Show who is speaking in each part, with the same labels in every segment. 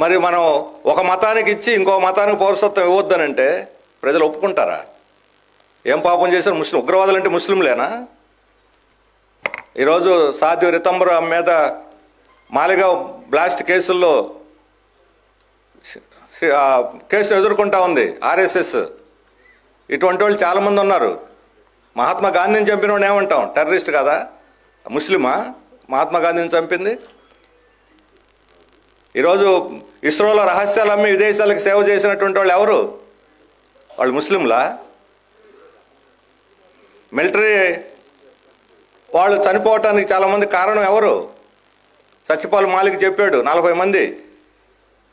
Speaker 1: మరి మనం ఒక మతానికి ఇచ్చి ఇంకో మతానికి పౌరసత్వం ఇవ్వద్దనంటే ప్రజలు ఒప్పుకుంటారా? ఏం పాపం చేశారు ముస్లిం? ఉగ్రవాదులు అంటే ముస్లింలేనా? ఈరోజు సాధ్య రితంబర మీద మాలిగావ్ బ్లాస్ట్ కేసుల్లో కేసును ఎదుర్కొంటా ఉంది ఆర్ఎస్ఎస్. ఇటువంటి వాళ్ళు చాలామంది ఉన్నారు. మహాత్మా గాంధీని చంపిన వాడిని ఏమంటాం? టెర్రరిస్ట్ కదా? ముస్లిమా? మహాత్మా గాంధీని చంపింది? ఈరోజు ఇస్రోలో రహస్యాలు అమ్మి విదేశాలకు సేవ చేసినటువంటి వాళ్ళు ఎవరు? వాళ్ళు ముస్లింలా? మిలిటరీ వాళ్ళు చనిపోవటానికి చాలామంది కారణం ఎవరు? సత్యపాల్ మాలిక్ చెప్పాడు నలభై మంది.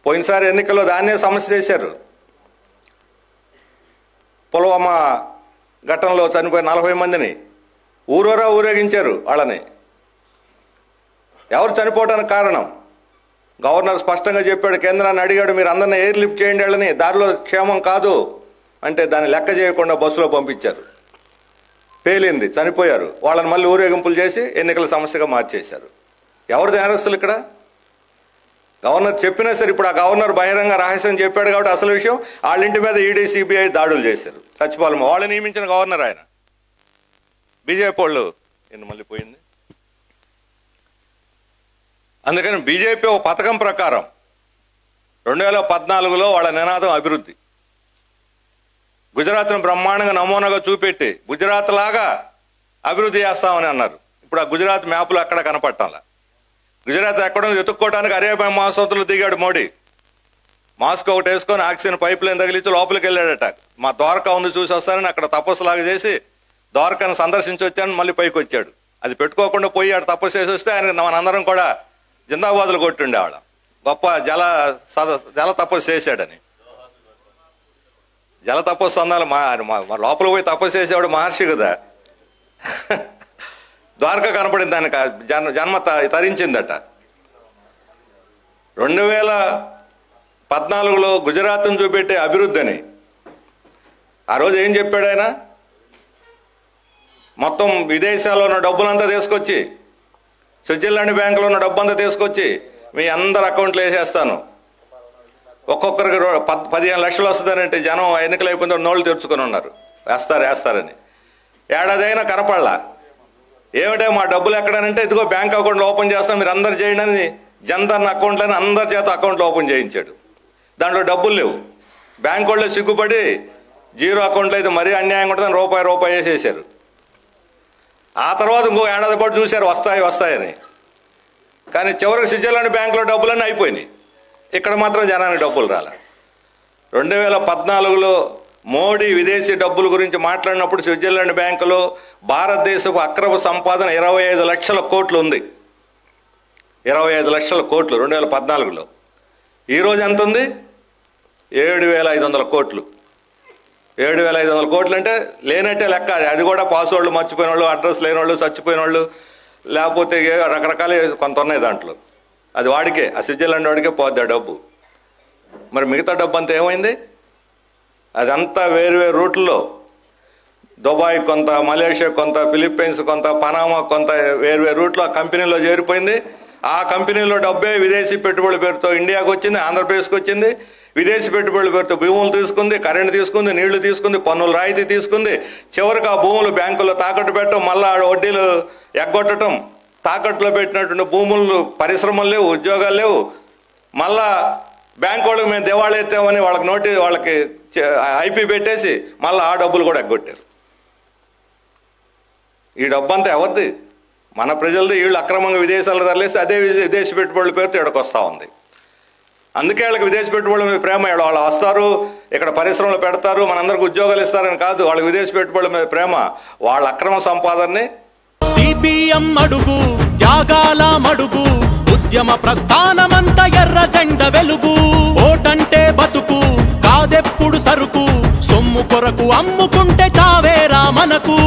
Speaker 1: పోయినసారి ఎన్నికల్లో దాన్నే సమస్య చేశారు. పుల్వామా ఘటనలో చనిపోయిన నలభై మందిని ఊరూరా ఊరేగించారు వాళ్ళని. ఎవరు చనిపోవడానికి కారణం? గవర్నర్ స్పష్టంగా చెప్పాడు కేంద్రాన్ని అడిగాడు మీరు అందరిని ఎయిర్ లిఫ్ట్ చేయండి వాళ్ళని దారిలో క్షేమం కాదు అంటే దాన్ని లెక్క చేయకుండా బస్సులో పంపించారు. పేలింది చనిపోయారు. వాళ్ళని మళ్ళీ ఊరేగింపులు చేసి ఎన్నికల సమస్యగా మార్చేశారు. ఎవరు నేరస్తులు ఇక్కడ? గవర్నర్ చెప్పినా సరే ఇప్పుడు ఆ గవర్నర్ బహిరంగ రహస్యం చెప్పాడు కాబట్టి అసలు విషయం వాళ్ళ ఇంటి మీద ఈడీ సిబిఐ దాడులు చేశారు. సచిపాలెం వాళ్ళు నియమించిన గవర్నర్ ఆయన. బీజేపీ వాళ్ళు ఎన్ని మళ్ళీ పోయింది. అందుకని బీజేపీ ఒక పథకం ప్రకారం రెండు వేల పద్నాలుగులో వాళ్ళ నినాదం అభివృద్ధి. గుజరాత్ను బ్రహ్మాండంగా నమూనాగా చూపెట్టి గుజరాత్ లాగా అభివృద్ధి చేస్తామని అన్నారు. ఇప్పుడు ఆ గుజరాత్ మ్యాప్లు అక్కడ కనపట్టాలా గుజరాత్ ఎక్కడో వెతుక్కోవడానికి అరేబియా మహాసముద్రంలో దిగాడు మోడీ. మాస్క్ ఒకటి వేసుకొని ఆక్సిజన్ పైప్ లైన్ తగిలించి లోపలికి వెళ్ళాడట. మా ద్వారకా ఉంది చూసి వస్తానని అక్కడ తపస్సులాగా చేసి ద్వారకాను సందర్శించి వచ్చాను మళ్ళీ పైకి వచ్చాడు. అది పెట్టుకోకుండా పోయి ఆడ తపస్సు చేసి వస్తే ఆయన మనందరం కూడా జిందాబాదులు కొట్టుండేవాళ్ళం గొప్ప జల సద జల తపస్సు చేశాడని. జల తపస్సు అన్నాలు మా లోపల పోయి తపస్సు చేసేవాడు మహర్షి కదా. ద్వారక కనపడింది దానికి జన్మ జన్మ త- తరించిందట. రెండు వేల పద్నాలుగులో గుజరాత్ను చూపెట్టే అభివృద్ధి అని ఆ రోజు ఏం చెప్పాడు ఆయన? మొత్తం విదేశాల్లో ఉన్న డబ్బులంతా తీసుకొచ్చి స్విట్జర్లాండ్ బ్యాంకులో ఉన్న డబ్బు అంతా తీసుకొచ్చి మీ అందరి అకౌంట్లో వేసేస్తాను. ఒక్కొక్కరికి పద్ పదిహేను లక్షలు వస్తుందనంటే జనం ఎన్నికలు అయిపోయిన నోళ్ళు తెరుచుకొని ఉన్నారు. వేస్తారు వేస్తారని. ఏడాదైనా కనపడలా. ఏమిటే మా డబ్బులు ఎక్కడనంటే ఇదిగో బ్యాంక్ అకౌంట్లు ఓపెన్ చేస్తాం మీరు అందరు చేయండి అని జన్ధన్ అకౌంట్లని అందరి చేత అకౌంట్లు ఓపెన్ చేయించాడు. దాంట్లో డబ్బులు లేవు. బ్యాంక్ వాళ్ళు సిగ్గుపడి జీరో అకౌంట్లో అయితే మరీ అన్యాయం ఉంటుందని రూపాయి రూపాయి వేసేసారు. ఆ తర్వాత ఇంకో ఏడాది పాటు చూశారు వస్తాయి వస్తాయని. కానీ చివరికి స్విట్జర్లాండ్ బ్యాంకులో డబ్బులన్నీ అయిపోయినాయి. ఇక్కడ మాత్రం జనానికి డబ్బులు రాలే. రెండు వేల పద్నాలుగులో మోడీ విదేశీ డబ్బుల గురించి మాట్లాడినప్పుడు స్విట్జర్లాండ్ బ్యాంకులో భారతదేశపు అక్రమ సంపాదన ఇరవై ఐదు లక్షల కోట్లు ఉంది. ఇరవై ఐదు లక్షల కోట్లు రెండు వేల పద్నాలుగులో. ఈరోజు ఎంత ఉంది ఏడు వేల ఐదు వందల కోట్లు. ఏడు వేల ఐదు వందల కోట్లు అంటే లేనట్టే లెక్క. అది కూడా పాస్వర్డ్లు మర్చిపోయిన వాళ్ళు అడ్రస్ లేని వాళ్ళు చచ్చిపోయిన వాళ్ళు లేకపోతే ఏ రకరకాల కొంత ఉన్నాయి దాంట్లో. అది వాడికే ఆ స్విట్జర్లాండ్ వాడికే పోద్ది ఆ డబ్బు. మరి మిగతా డబ్బు అంతా ఏమైంది? అదంతా వేరు వేరు రూట్లో. దుబాయ్ కొంత మలేషియా కొంత ఫిలిప్పీన్స్ కొంత పనామా కొంత వేరు వేరు రూట్లో ఆ కంపెనీలో చేరిపోయింది. ఆ కంపెనీలో డబ్బే విదేశీ పెట్టుబడుల పేరుతో ఇండియాకు వచ్చింది ఆంధ్రప్రదేశ్కి వచ్చింది విదేశీ పెట్టుబడుల పేరుతో భూములు తీసుకుంది కరెంటు తీసుకుంది నీళ్ళు తీసుకుంది పన్నులు రాయితీ తీసుకుంది. చివరికి ఆ భూములు బ్యాంకుల్లో తాకట్టు పెట్టడం మళ్ళా వడ్డీలు ఎగ్గొట్టడం. తాకట్టులో పెట్టినటువంటి భూములు పరిశ్రమలు లేవు ఉద్యోగాలు లేవు. మళ్ళా బ్యాంక్ వాళ్ళకి మేము దివాళా ఎత్తామని వాళ్ళకి నోటి వాళ్ళకి ఐపీ పెట్టేసి మళ్ళీ ఆ డబ్బులు కూడా ఎగ్గొట్టారు. ఈ డబ్బు అంతా ఎవరిది? మన ప్రజలది వీళ్ళు అక్రమంగా విదేశాలు తరలిస్తే అదే విదేశీ పెట్టుబడుల పేరుతో ఇక్కడికి వస్తూ ఉంది. అందుకే వాళ్ళకి విదేశీ పెట్టుబడుల మీద ప్రేమ వీళ్ళు వాళ్ళు వస్తారు ఇక్కడ పరిశ్రమలు పెడతారు మనందరికి ఉద్యోగాలు ఇస్తారని కాదు వాళ్ళకి విదేశీ పెట్టుబడుల మీద ప్రేమ వాళ్ళ అక్రమ సంపాదనని.
Speaker 2: సిపిఎం అడుగు త్యాగాల మడుగు ఉద్యమ ప్రస్థానమంత ఎర్ర జెండ వెలుగు. ఓటంటే బతుకు కాదెప్పుడు సరుకు సొమ్ము కొరకు అమ్ముకుంటే చావేరా మనకు.